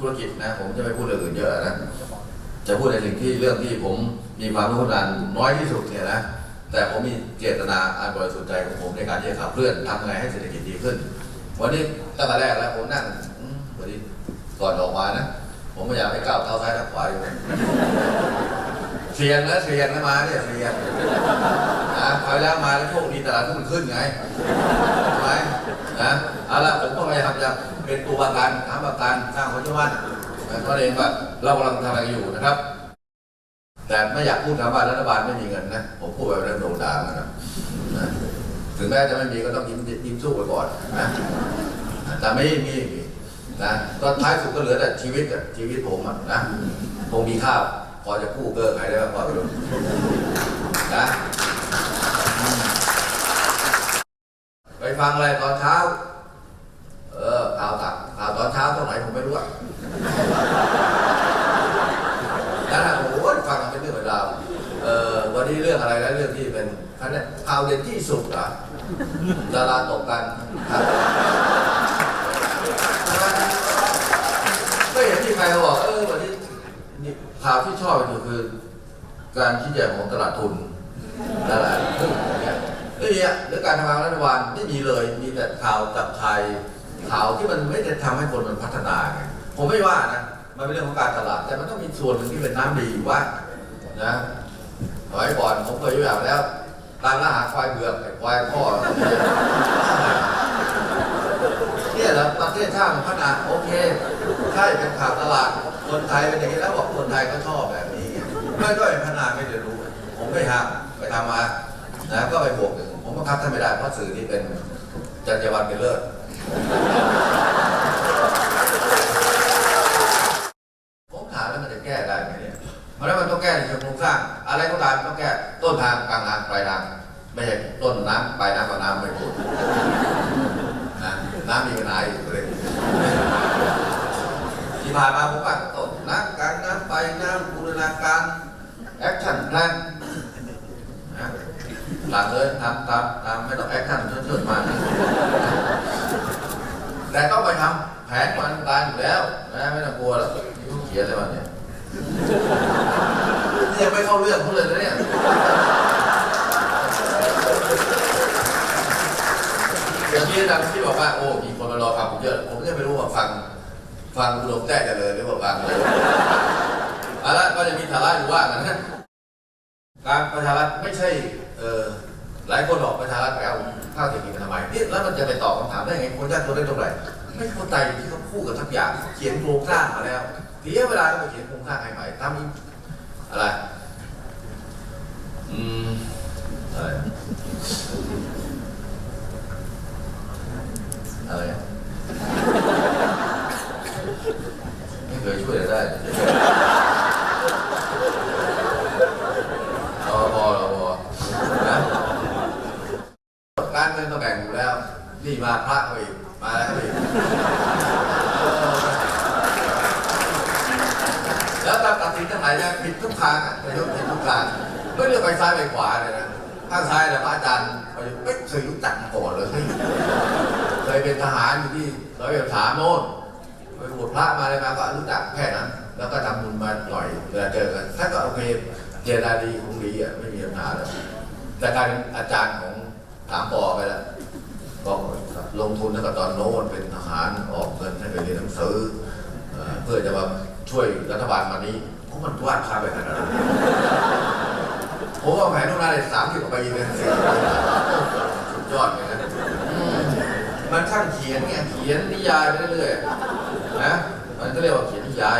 ธุรกิจนะผมจะไม่พูดเรื่องอื่นเยอะนะจะพูดในสิ่งที่เรื่องที่ผมมีความรู้ความน้อยที่สุดเนี่ยนะแต่ผมมีเจตนาอันบริสุทธิ์ใจของผมในการที่จะขับเคลื่อนทำไงให้เศรษฐกิจดีขึ้น วันนี้ตั้งแต่แรกแล้วผมนั่งวันนี้ก่อนออกมานะ ผมพยายามให้ก้าวเท้าซ้ายท้าขวาอยู่เสียงนะเสียงนะมาเนี่ยเสียงนะคอยแล้วมาแล้วโชคดีตลาดทุนมันขึ้นไงใช่ไหมนะเอาละผมก็พยายามจะ เป็นตัวประกันทำประกันสร้างคนเชื่อมั่นนะก็เองว่าเรากำลังทำอะไรอยู่นะครับ แต่ไม่อยากพูดคำว่ารัฐบาลไม่มีเงินนะผมพูดแบบเรื่องโดนด่ามันนะถึงแม้จะไม่มีก็ต้องยิ้มยิ้มสู้ไปก่อนนะแต่ไม่มีนะก็ท้ายสุดก็เหลือแต่ชีวิตอะชีวิตผมอะนะคงมีค่าพอจะกู้เกินใครได้บ้างพอไปดูนะไปฟังอะไรตอนเช้า ตอนเช้าตรงไหนผมไม่รู้อะนั่นแหละโอ้โหฟังมันเป็นเรื่องเป็นราวเออวันนี้เรื่องอะไรนะเรื่องที่เป็นข่าวข่าวเด่นที่สุดเหรอดาราตกกันก็เห็นที่ใครบอกเออวันนี้ข่าวที่ชอบที่สุดคือ การชี้แจงของตลาดทุนนั่นแหละซึ่งเนี่ยเรื่องนี้หรือการทำงานรัฐบาลไม่มีเลยมีแต่ข่าวจับชาย ข่าวที่มันไม่ได้ทำให้คนมันพัฒนาไงผมไม่ว่านะมันเป็นเรื่องของการตลาด แต่มันต้องมีส่วนหนึ่งที่เป็นน้ำดีอยู่ว่านะสมัยก่อนผมเคยอยู่อย่างแล้วตามล่าหาควายเบือกควายพ่อเนี่ยเหรอประเทศชาติมันพัฒนาโอเคใช่เป็นข่าวตลาดคนไทยเป็นอย่างนี้แล้วบอกคนไทยก็ชอบแบบนี้ไม่ก็พัฒนาไม่เรียนรู้ ผมไม่ทำไปทำมานะก็ไปบวกหนึ่งผมบังคับท่านไม่ได้เพราะสื่อที่เป็นจรรยาบรรณเป็นเลิศ ผมถามแล้วมันจะแก้ได้ไหมเนี่ยเพราะนั้นมันต้องแก้ในเชิงโครงสร้าง อะไรก็ตามต้องแก้ต้นทางกลางทางปลายทางไม่ใช่ต้นน้ำปลายน้ำกับน้ำไม่พูดนะน้ำมีปัญหาอยู่เลยที่ผ่านมาผมว่าต้นน้ำกลางน้ำปลายน้ำบูรณาการแอคชั่นแพลนหลังเลยทำตามตามไม่ต้องแอคชั่นเชิญๆมานะ แต่ต้องไปทำแผนมันตายอยู่แล้วนะไม่ต้องกลัวแล้วนี่เขาเขียนอะไรมาเนี่ยนี่ยังไม่เข้าเรื่องเขาเลยนะเนี่ยอย่างนี้นะที่บอกว่าโอ้มีคนมารอฟังผมเยอะ ผมก็ไม่รู้ว่าฟังฟังอุดมแจ้งเจริญหรือว่าฟังอะไรเอาละก็จะมีสาระอยู่ว่ากันนะการประชารัฐไม่ใช่เออหลายคนบอกประชารัฐไปเอา ข้าวเศรษฐกิจทำไมเนี่ยแล้วมันจะไปตอบคำถามได้ไงคนยากจนได้ตรงไหนไม่เข้าใจที่เขาพูดกับทุกอย่างเขียนโครงสร้างมาแล้วเสียเวลาก็ไปเขียนโครงสร้างใหม่ทำอีอะไรอืมอะไรอะไรไม่เคยช่วยได้รอพอรอพอนะการเงินต้องแบ่งอยู่แล้ว นี่ มาพระเขาอีกมาแล้วเขาอีกแล้วตามตัดสินทั้งหลายเนี่ยผิดทุกทางอะประยุทธ์ผิดทุกทางไม่เลือกไปซ้ายไปขวาเลยนะข้างซ้ายเนี่ยพระอาจารย์ปไม่เคยรู้จักมาก่อนเลยเคยเป็นทหารอยู่ที่ร้อยเอ็ดสามโน่นไปบวชพระมาอะไรมาก็รู้จักแค่นั้นแล้วก็ทำบุญมาหน่อยเวลาเจอกันถ้าก็โอเคเจรจาดีคงดีอะไม่มีปัญหาเลยแต่การอาจารย์ของถามปอไปแล้ว ก็ลงทุนตั้งแต่ตอนโน้นเป็นทหารออกเงินให้ไปเรียนหนังสือเพื่อจะมาช่วยรัฐบาลมานี้เพราะมันวาดภาพไปขนาดนั้นผมว่าแผนล่วงหน้าเลยสามสิบกว่าปีเลยสุดยอดเลยนะมันช่างเขียนไงเขียนนิยายไปเรื่อยๆนะมันก็เรียกว่าเขียนนิยาย